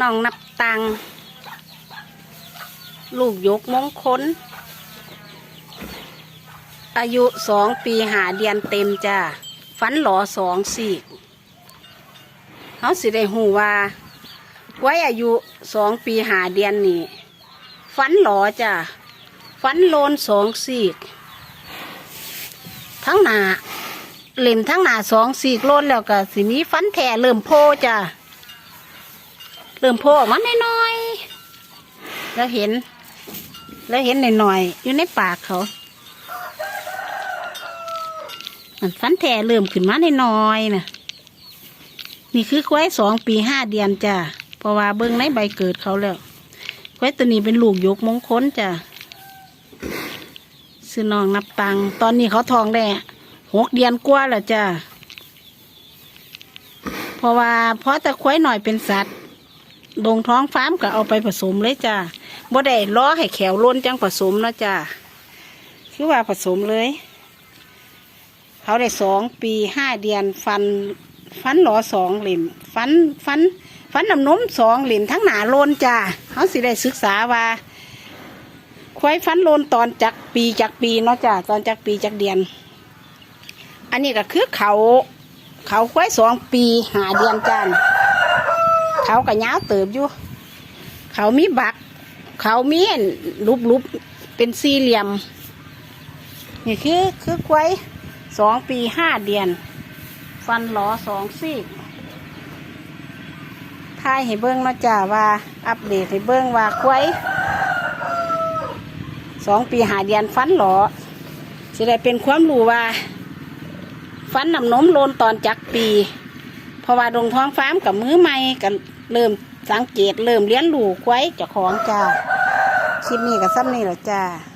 น้องนับตัง ลูกยกมงคล อายุสองปีหาเดือนเต็มจ้าฟันหลอสองสี่เขาสิได้หูว่า ไว้อายุสองปีหาเดือนนี่ฟันหลอจ้าฟันโลนสองสี่ทั้งหนาเล่มทั้งหนาสองสี่โลนแล้วก็สิมีฟันแท่เริ่มโพจ้า เริ่มโพออกมาหน้อยๆแล้วเห็น แล้วเห็นหน่อยๆอยู่ในปากเขามันฟันแท่เริ่มขึ้นมาในน้อยๆนะนี่คือควายสองปีห้าเดือนจ้ะเพราะว่าเบิ้งในใบเกิดเขาแล้วควายตัวนี้เป็นลูกยกมงคลจ้ะซื้อน้องนับตังตอนนี้เขาทองได้หกเดือนกว่าแล้วจ้ะเพราะว่าเพราะแต่ควายหน่อยเป็นสัตว์ ดงท้องฟาร์มก็เอาไปผสมเลยจ้ะบ่ได้ล้อให้แขวล้นจังผสมเนาะจ้ะคือว่าผสมเลย เขาได้สองปีห้าเดือนฟันฟันหลอสองเหลี่ยมฟันฟันฟันน้ำนมสองเหลี่ยมทั้งหนาโลนจ้าเขาสิได้ศึกษาว่าควายฟันโลนตอนจากปีจากปีเนาะจ้าตอนจากปีจากเดือน อันนี้ก็คือเขา เขาควายสองปีหาเดือนจ้าน เขาก็ยาวเติบอยู่ เขามีบัก เขามีรูปรูปๆเป็นสี่เหลี่ยม นี่คือคือควยสองปีห้าเดือน ฟันหลอสองซี่ทายให้เบิ้งเนาะจ้าว่า อัปเดตให้เบิ้งว่าควยสองปีหาเดือนฟันหลอจะได้เป็นความรู้ว่า ฟันนำนมโลนตอนจักปี เพราะว่าดงท้องฟ้ามกับมือใหม่ก็ เริ่มสังเกตเริ่มเลี้ยนลูกไว้เจ้าของจ้าคลิปนี้กับซ้ำนี่แหละจ้า